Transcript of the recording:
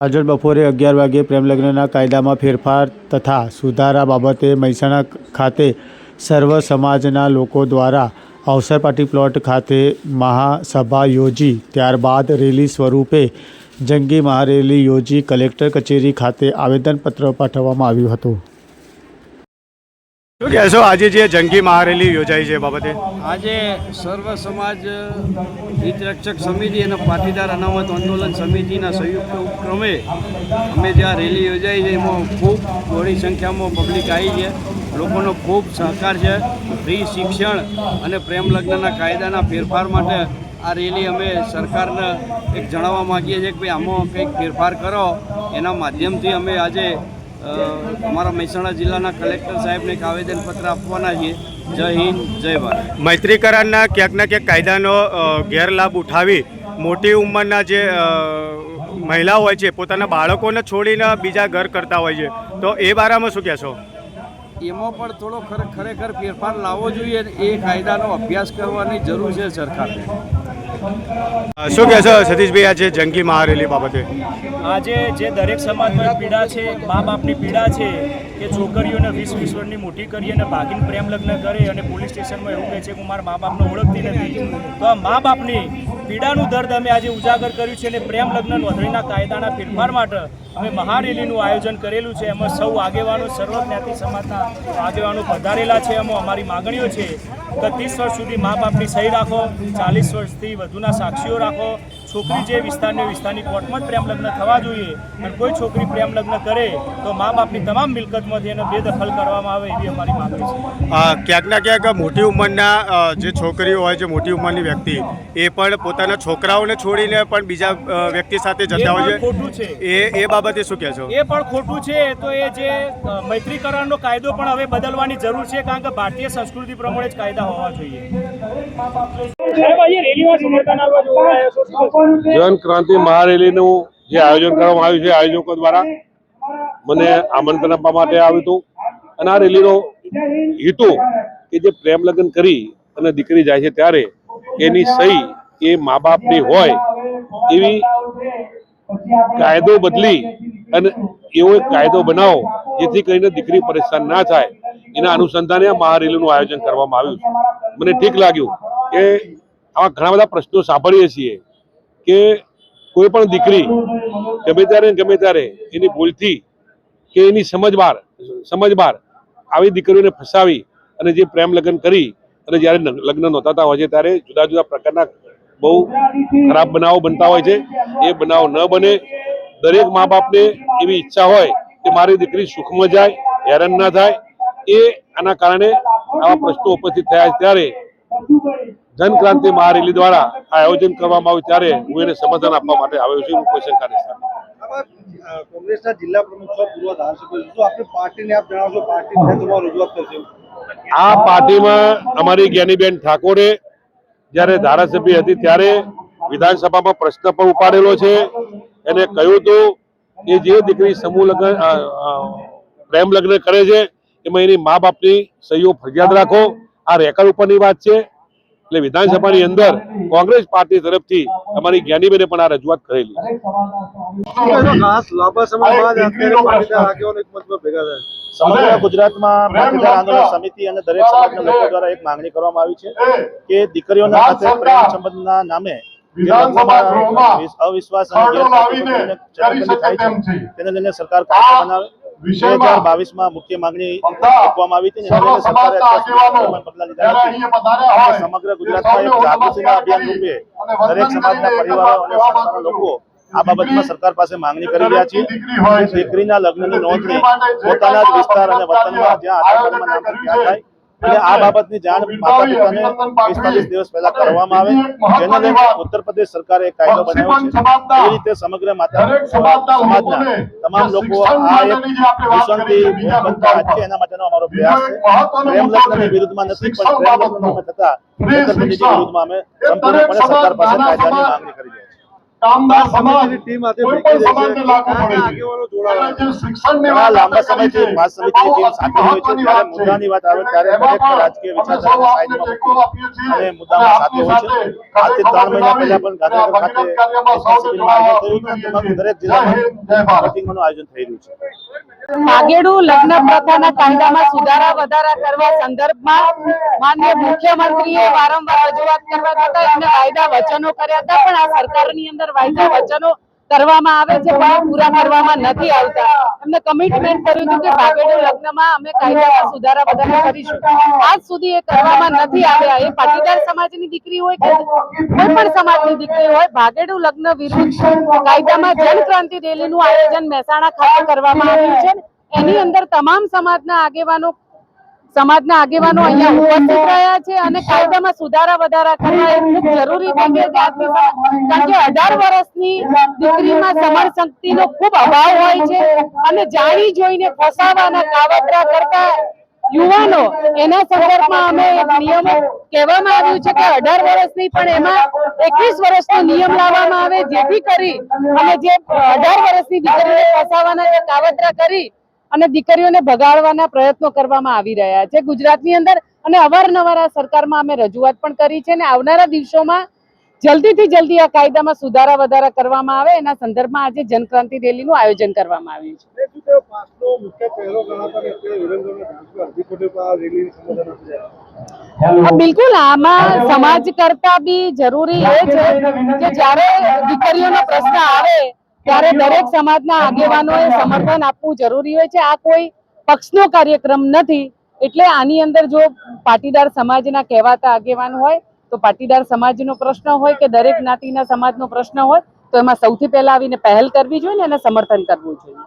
આજે બપોરે અગિયાર વાગ્યે પ્રેમલગ્નના કાયદામાં ફેરફાર તથા સુધારા બાબતે મહેસાણા ખાતે સર્વ સમાજના લોકો દ્વારા અવસરપાટી પ્લોટ ખાતે મહાસભા યોજી. ત્યારબાદ રેલી સ્વરૂપે જંગી મહારેલી યોજી કલેક્ટર કચેરી ખાતે આવેદનપત્ર પાઠવવામાં આવ્યું હતું. શું કહેશો? આજે જે જંગી મહારેલી યોજાઈ છે બાબતે? આજે સર્વ સમાજ, હિતરક્ષક સમિતિ અને પાટીદાર અનામત આંદોલન સમિતિના સંયુક્ત ઉપક્રમે અમે જ્યાં રેલી યોજાઈ છે, એમાં ખૂબ બહોળી સંખ્યામાં પબ્લિક આવી છે. લોકોનો ખૂબ સહકાર છે. ફ્રી શિક્ષણ અને પ્રેમ લગ્નના કાયદાના ફેરફાર માટે આ રેલી અમે સરકારને એક જણાવવા માગીએ છીએ કે ભાઈ, આમાં કંઈક ફેરફાર કરો. એના માધ્યમથી અમે આજે અમારા મહેસાણા જિલ્લાના કલેક્ટર સાહેબને એક આવેદનપત્ર આપવાના છીએ. જય હિન્દ જય ભારત. મૈત્રી કરારના ક્યાંક ના ક્યાંક કાયદાનો ગેરલાભ ઉઠાવી મોટી ઉંમરના જે મહિલા હોય છે પોતાના બાળકોને છોડીને બીજા ઘર કરતા હોય છે. તો એ બારામાં શું કહેશો? એમાં પણ થોડો ખરે- ખરેખર ફેરફાર લાવવો જોઈએ એ કાયદાનો અભ્યાસ કરવાની જરૂર છે સરકારને. શું કહેશો સતીશભાઈ, આજે જંગી મહારેલી બાબતે? આજે જે દરેક સમાજમાં પીડા છે મા બાપની પીડા છે, કે છોકરીઓને વીસ વીસ વર્ષની મોટી કરી અને ભાગીને પ્રેમ લગ્ન કરે અને પોલીસ સ્ટેશનમાં એવું કહે છે કે હું મારા મા બાપને ઓળખતી નથી. તો આ મા બાપની પીડાનું દર્દ અમે આજે ઉજાગર કર્યું છે અને પ્રેમ લગ્ન નોંધણીના કાયદાના ફેરફાર માટે અમે મહારેલીનું આયોજન કરેલું છે. એમાં સૌ આગેવાનો સર્વ જ્ઞાતિ સમાજના આગેવાનો પધારેલા છે. એમાં અમારી માગણીઓ છે, કે ત્રીસ વર્ષ સુધી મા બાપની સહી રાખો, ચાલીસ વર્ષથી વધુના સાક્ષીઓ રાખો. છોકરી જે વિસ્તારને વિસ્તારની કોર્ટમાં જ પ્રેમ લગ્ન થવા જોઈએ અને કોઈ છોકરી પ્રેમ લગ્ન કરે તો મા બાપની તમામ મિલકતમાંથી એનો બેદખલ કરવામાં આવે એવી અમારી માગણી છે. ક્યાંકના ક્યાંક ના ક્યાંક મોટી ઉંમરના જે છોકરીઓ હોય છે મોટી ઉંમરની વ્યક્તિ એ પણ પોતાના છોકરાઓને છોડીને પણ બીજા વ્યક્તિ સાથે જતા હોય છે. ખોટું છે. છે એ એ બાબતે શું કહેશો એ પણ ખોટું છે. તો એ જે મૈત્રીકરણનો કાયદો પણ હવે બદલવાની જરૂર છે કારણ કે ભારતીય સંસ્કૃતિ પ્રમાણે જ કાયદા હોવા જોઈએ. જન ક્રાંતિ મહારેલીનું જે આયોજન કરવામાં આવ્યું છે, આયોજકો દ્વારા મને આમંત્રણ આપવા માટે આવ્યું હતું. અને આ રેલીનો હેતુ કે જે પ્રેમ લગ્ન કરી અને દીકરી જાય છે ત્યારે એની સહી એ મા બાપની હોય એવી કાયદો બદલી અને એવો એક કાયદો બનાવો, જેથી કરીને દીકરી પરેશાન ના થાય. એના અનુસંધાને આ મહારેલીનું આયોજન કરવામાં આવ્યું છે. મને ઠીક લાગ્યું. કે આવા ઘણા બધા પ્રશ્નો સાંભળીએ છીએ કે કોઈ પણ દીકરી ગમે ત્યારે ગમે ત્યારે એની ભૂલથી કે એની સમજ બાર સમજ બાર આવી દીકરીઓને ફસાવી અને જે પ્રેમ લગ્ન કરી અને જ્યારે લગ્ન નોંધાતા હોય છે ત્યારે જુદા જુદા પ્રકારના બહુ ખરાબ બનાવો બનતા હોય છે. એ બનાવ ન બને. દરેક મા બાપને એવી ઈચ્છા હોય કે મારી દીકરી સુખમાં જાય, હેરાન ના થાય. એ આના કારણે આવા પ્રશ્નો ઉપસ્થિત થયા ત્યારે જન ક્રાંતિ મહારેલી દ્વારા આ આયોજન કરવામાં આવ્યું ત્યારે હું એને સમાધાન આપવા માટે આવ્યો છું કોઈ શંકા નથી કોંગ્રેસના જિલ્લા પ્રમુખ પૂર્વ ધારાસભ્ય છો. શું પાર્ટીને આપ જણાવશો? પાર્ટી રજૂઆત કરશે આ પાર્ટીમાં અમારી જ્ઞાનીબેન ઠાકોરે જ્યારે ધારાસભ્ય હતી ત્યારે વિધાનસભામાં પ્રશ્ન પણ ઉપાડેલો છે. એને કહ્યું હતું કે જે દીકરી સમૂહ લગ્ન પ્રેમ લગ્ન કરે છે એમાં એની મા બાપની સહીઓ ફરજિયાત રાખો. આ રેકર્ડ ઉપરની વાત છે. એટલે વિધાનસભાની અંદર કોંગ્રેસ પાર્ટી તરફથી અમારી જ્ઞાનીબેને પણ આ રજૂઆત કરેલી. સમગ્ર ગુજરાતમાં પાટીદાર આંદોલન સમિતિ અને દરેક સમાજના લોકો દ્વારા એક માંગણી કરવામાં આવી છે કે દીકરીઓના સાથે પ્રેમ સંબંધના નામે અવિશ્વાસ અને ગેરકાયદેસર થાય છે તેને લઈને સરકાર કાયદો બનાવે. બે હજાર બાવીસમાં મુખ્ય માંગણી મૂકવામાં આવી હતી સરકારે પગલાં લીધા સમગ્ર ગુજરાતમાં એક જાગૃતિના અભિયાન રૂપે દરેક સમાજના પરિવારો અને સંસ્થાના લોકો આ બાબતમાં સરકાર પાસે માંગણી કરી રહ્યા છે. દીકરીના લગ્નની નોંધણી પોતાના જ વિસ્તાર અને વતનમાં જ્યાં આધાર કાર્ડમાં નામ થાય અને આ બાબતની જાણ માતા પિતાને પિસ્તાલીસ દિવસ પહેલા કરવામાં આવે. જેને લઈને ઉત્તર પ્રદેશ સરકારે એક કાયદો બનાવ્યો છે. એ રીતે સમગ્ર માતા સમાજના તમામ લોકો આ એક દૂષણથી બનતા અટકે એના માટેનો અમારો પ્રયાસ છે. પ્રેમ લગ્નની વિરુદ્ધમાં નથી પણ પ્રેમ લગ્નનો થતા ઉત્તર છેતરપિંડીની વિરુદ્ધમાં અમે સંપૂર્ણપણે સરકાર પાસે કાયદાની માંગણી કરી કામદાર સમાજમાં કોઈ પણ સમાજને લાગુ પડે કયા આગેવાનો જોડાયા છે જે શિક્ષણની ઘણા વાત લાંબા સમયથી છે. ટીમ સાથે હોય છે. ત્યારે મુદ્દાની વાત આવે ત્યારે દરેક રાજકીય અમે સૌ વિચારધારાને આપને સાઈડમાં ટેકો આપીએ છીએ. અને મુદ્દામાં સાથે હોય છે. આજથી ત્રણ મહિના પહેલા પણ ગાંધીનગર ખાતે ભગીરથ કાર્યમાં સૌને શિબિરનું આયોજન થયું જોડાવા હતું અને તમામ દરેક જય હિન્દ, જય જિલ્લામાં મિટિંગોનું આયોજન થઈ રહ્યું છે. ભાગેડુ લગ્ન પ્રથાના કાયદામાં સુધારા વધારા કરવા સંદર્ભમાં માન્ય મુખ્યમંત્રીએ વારંવાર રજૂઆત કરવા છતાં એમને કાયદા વચનો કર્યા હતા પણ આ સરકારની અંદર વાયદા વચનો કરવામાં આવે છે, પણ પૂરા કરવામાં નથી આવતા. એમને કમિટમેન્ટ કર્યું હતું કે ભાગેડુ લગ્નમાં અમે કાયદામાં સુધારા વધારા કરીશું. આજ સુધી એ કરવામાં નથી આવ્યા. એ પાટીદાર સમાજની દીકરી હોય કે કોઈ પણ સમાજની દીકરી હોય, ભાગેડુ લગ્ન વિરુદ્ધ કાયદામાં જનક્રાંતિ રેલીનું આયોજન મહેસાણા ખાતે કરવામાં આવ્યું છે એની અંદર તમામ સમાજના આગેવાનો સમાજના આગેવાનો અહીંયા ઉપસ્થિત રહ્યા છે અને કાયદામાં સુધારા વધારા કરવા એ ખૂબ જરૂરી છે કારણ કે અઢાર વર્ષની દીકરીમાં સમર શક્તિનો ખૂબ અભાવ હોય છે અને જાણી જોઈને ફસાવાના કાવતરા કરતા યુવાનો એના સંદર્ભમાં અમે એક નિયમો કહેવામાં આવ્યું છે કે અઢાર વર્ષની પણ એમાં એકવીસ વર્ષનો નિયમ લાવવામાં આવે જેથી કરી અને જે અઢાર વર્ષની દીકરીને ફસાવાના જે કાવતરા કરી અને દીકરીઓને ભગાડવાના પ્રયત્નો કરવામાં આવી રહ્યા છે ગુજરાતની અંદર. અને અવારનવાર આ સરકારમાં અમે રજૂઆત પણ કરી છે અને આવનારા દિવસોમાં જલ્દીથી જલ્દી આ કાયદામાં સુધારા વધારા કરવામાં આવે. એના સંદર્ભમાં આજે જનક્રાંતિ રેલીનું આયોજન કરવામાં આવ્યું છે. બિલકુલ. આમાં સમાજ કરતા બી જરૂરી એ છે કે જ્યારે દીકરીઓનો પ્રશ્ન આવે ત્યારે દરેક સમાજના આગેવાનોએ સમર્થન આપવું જરૂરી હોય છે. આ કોઈ પક્ષનો કાર્યક્રમ નથી. એટલે આની અંદર જો પાટીદાર સમાજના કહેવાતા આગેવાન હોય તો પાટીદાર સમાજનો પ્રશ્ન હોય કે દરેક જ્ઞાતિના સમાજનો પ્રશ્ન હોય તો એમાં સૌથી પહેલા આવીને પહેલ કરવી જોઈએ ને એને સમર્થન કરવું જોઈએ.